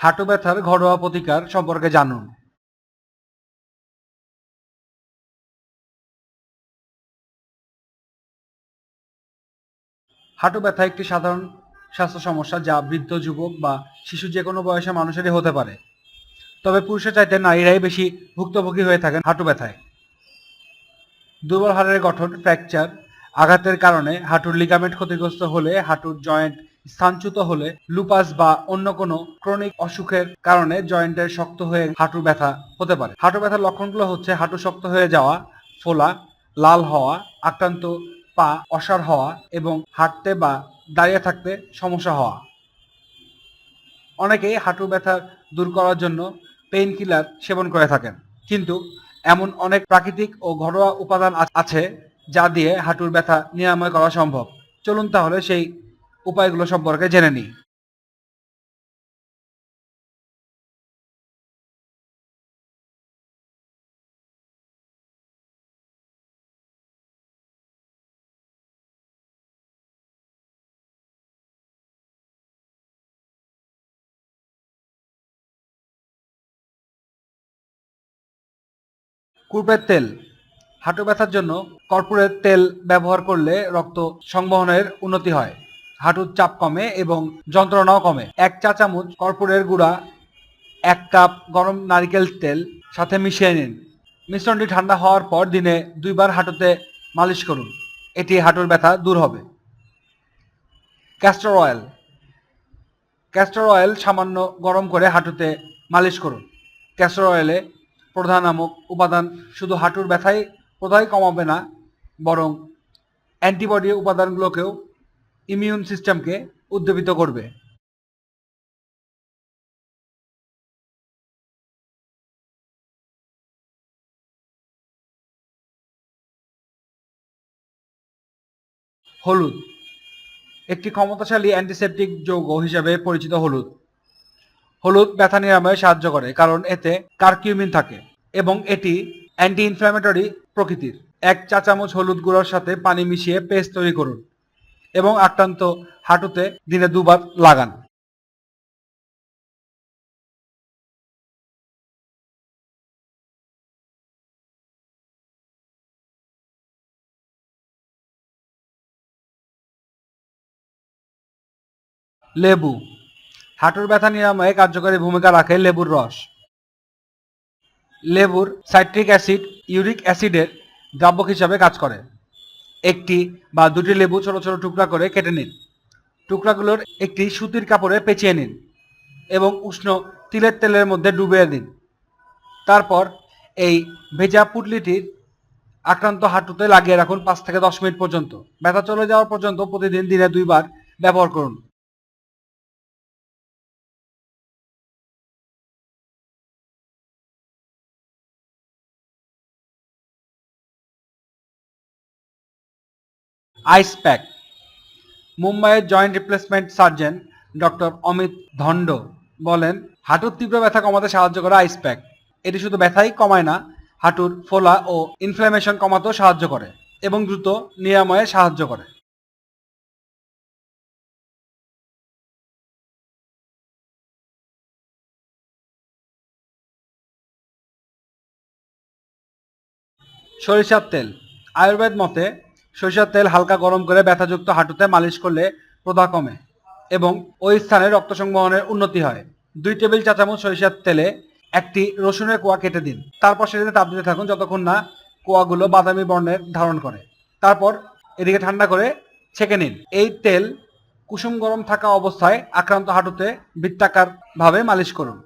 হাঁটু ব্যথার ঘরোয়া প্রতিকার সম্পর্কে জানুন। হাঁটু ব্যথা একটি সাধারণ স্বাস্থ্য সমস্যা যা বৃদ্ধ যুবক বা শিশু যে কোনো বয়সে মানুষেরই হতে পারে। তবে পুরুষের চাইতে নারীরাই বেশি ভুক্তভোগী হয়ে থাকেন হাঁটু ব্যথায়। দুর্বল হাড়ের গঠন, ফ্র্যাকচার, আঘাতের কারণে হাঁটুর লিগামেন্ট ক্ষতিগ্রস্ত হলে হাঁটুর জয়েন্ট স্থানচ্যুত হলে লুপাস বা অন্য কোনো ক্রনিক অসুখের কারণে জয়েন্টের শক্ত হয়ে হাঁটু ব্যথা হতে পারে। হাঁটু ব্যথার লক্ষণগুলো হচ্ছে হাঁটু শক্ত হয়ে যাওয়া, ফোলা, লাল হওয়া, আক্রান্ত পা অসার হওয়া এবং হাঁটতে বা দাঁড়িয়ে থাকতে সমস্যা হওয়া। অনেকেই হাঁটু ব্যথা দূর করার জন্য পেইন কিলার সেবন করে থাকেন। কিন্তু এমন অনেক প্রাকৃতিক ও ঘরোয়া উপাদান আছে যা দিয়ে হাঁটুর ব্যথা নিরাময় করা সম্ভব। চলুন তাহলে সেই উপায়গুলো সম্পর্কে জেনে নিই। কুরপের তেল। হাঁটু ব্যথার জন্য কর্পূরের তেল ব্যবহার করলে রক্ত সংবহনের উন্নতি হয়। হাঁটুর চাপ কমে এবং যন্ত্রণাও কমে। এক চা চামচ কর্পূরের গুঁড়া, এক কাপ গরম নারিকেল তেল সাথে মিশিয়ে নিন। মিশ্রণটি ঠান্ডা হওয়ার পর দিনে দুইবার হাঁটুতে মালিশ করুন। এটি হাঁটুর ব্যথা দূর হবে। ক্যাস্টর অয়েল ক্যাস্টর অয়েল সামান্য গরম করে হাঁটুতে মালিশ করুন। ক্যাস্টর অয়েলে প্রধান নামক উপাদান শুধু হাঁটুর ব্যথাই কোথায় কমাবে না, বরং অ্যান্টিবডি উপাদানগুলোকেও ইমিউন সিস্টেমকে উদ্দীপিত করবে। হলুদ। একটি ক্ষমতাশালী অ্যান্টিসেপটিক যৌগ হিসাবে পরিচিত হলুদ। হলুদ ব্যথা নিরাময়ে সাহায্য করে, কারণ এতে কার্কিউমিন থাকে এবং এটি অ্যান্টি ইনফ্ল্যামেটরি প্রকৃতির। এক চা চামচ হলুদ গুঁড়োর সাথে পানি মিশিয়ে পেস্ট তৈরি করুন। এবং আক্রান্ত হাঁটুতে দিনে দুবার লাগান। লেবু। হাঁটুর ব্যথা নিরাময়ে কার্যকরী ভূমিকা রাখে লেবুর রস। লেবুর সাইট্রিক অ্যাসিড ইউরিক অ্যাসিডের দ্রাবক হিসাবে কাজ করে। একটি বা দুটি লেবু ছোট ছোট টুকরা করে কেটে নিন। টুকরাগুলোর একটি সুতির কাপড়ে পেঁচিয়ে নিন এবং উষ্ণ তিলের তেলের মধ্যে ডুবিয়ে দিন। তারপর এই ভেজা পুটলিটির আক্রান্ত হাঁটুতে লাগিয়ে রাখুন পাঁচ থেকে দশ মিনিট পর্যন্ত। ব্যথা চলে যাওয়া পর্যন্ত প্রতিদিন দিনে দুইবার ব্যবহার করুন। Ice pack. মুম্বাইয়ের joint replacement surgeon doctor Amit Dhand বলেন, হাঁটুর তীব্র ব্যথা কমাতে সাহায্য করে আইস প্যাক। এটি শুধু ব্যথাই কমায় না, হাঁটুর ফোলা ও ইনফ্ল্যামেশন কমাতেও সাহায্য করে এবং দ্রুত নিরাময়ে সাহায্য করে। সরিষার তেল। আয়ুর্বেদ মতে সরিষার তেল হালকা গরম করে ব্যথাযুক্ত হাঁটুতে মালিশ করলে প্রদাহ কমে এবং ওই স্থানে রক্ত সংবহনের উন্নতি হয়। দুই টেবিল চা চামচ সরিষার তেলে একটি রসুনের কোয়া কেটে দিন। তারপর সেটাতে তাপ দিতে থাকুন যতক্ষণ না কোয়াগুলো বাদামি বর্ণের ধারণ করে। তারপর এদিকে ঠান্ডা করে ছেঁকে নিন। এই তেল কুসুম গরম থাকা অবস্থায় আক্রান্ত হাঁটুতে বৃত্তাকার ভাবে মালিশ করুন।